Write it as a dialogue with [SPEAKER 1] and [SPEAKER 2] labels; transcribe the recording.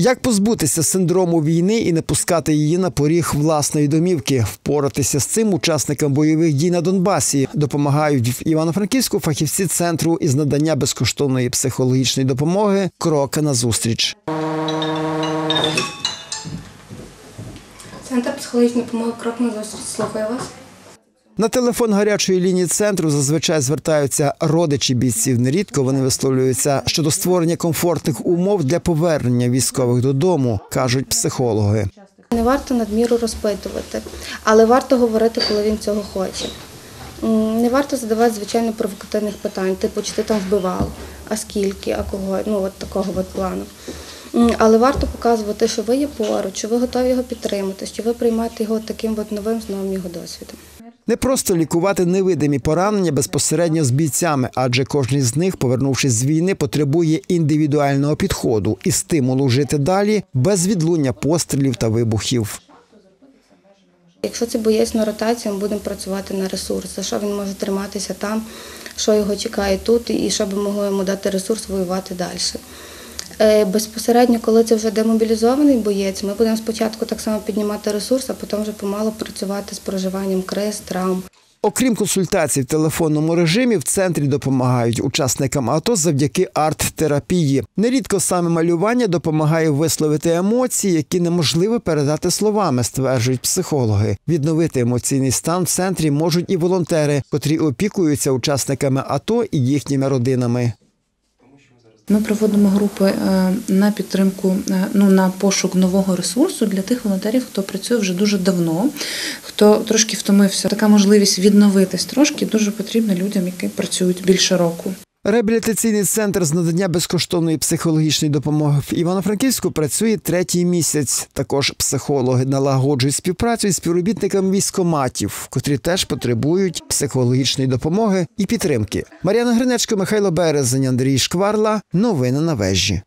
[SPEAKER 1] Як позбутися синдрому війни і не пускати її на поріг власної домівки? Впоратися з цим учасникам бойових дій на Донбасі допомагають в Івано-Франківську фахівці центру із надання безкоштовної психологічної допомоги Крок назустріч.
[SPEAKER 2] Центр психологічної допомоги крок на зустріч. Слухаю вас.
[SPEAKER 1] На телефон гарячої лінії центру зазвичай звертаються родичі бійців. Нерідко вони висловлюються щодо створення комфортних умов для повернення військових додому, кажуть психологи.
[SPEAKER 2] Не варто надміру розпитувати, але варто говорити, коли він цього хоче. Не варто задавати звичайно провокативних питань, типу, чи ти там вбивав, а скільки, а кого, ну от такого от плану. Але варто показувати, що ви є поруч, що ви готові його підтримати, що ви приймаєте його таким от новим з новим його досвідом.
[SPEAKER 1] Не просто лікувати невидимі поранення безпосередньо з бійцями, адже кожен з них, повернувшись з війни, потребує індивідуального підходу і стимулу жити далі без відлуння пострілів та вибухів.
[SPEAKER 2] Якщо це боєць на ротації, ми будемо працювати на ресурс, за що він може триматися там, що його чекає тут, і що би могло йому дати ресурс воювати далі. Е, Безпосередньо, коли це вже демобілізований боєць, ми будемо спочатку так само піднімати ресурс, а потім вже помало працювати з проживанням криз, травм.
[SPEAKER 1] Окрім консультацій в телефонному режимі, в центрі допомагають учасникам АТО завдяки арт-терапії. Нерідко саме малювання допомагає висловити емоції, які неможливо передати словами, стверджують психологи. Відновити емоційний стан в центрі можуть і волонтери, котрі опікуються учасниками АТО і їхніми родинами.
[SPEAKER 3] Ми проводимо групи е, на підтримку, е, ну на пошук нового ресурсу для тих волонтерів, хто працює вже дуже давно, хто трошки втомився. Така можливість відновитись трошки дуже потрібна людям, які працюють більше року.
[SPEAKER 1] Реабілітаційний центр з надання безкоштовної психологічної допомоги в Івано-Франківську працює третій місяць. Також психологи налагоджують співпрацю із співробітниками військоматів, котрі теж потребують психологічної допомоги і підтримки. Мар'яна Гринечко, Михайло Березень, Андрій Шкварла. Новини на вежі.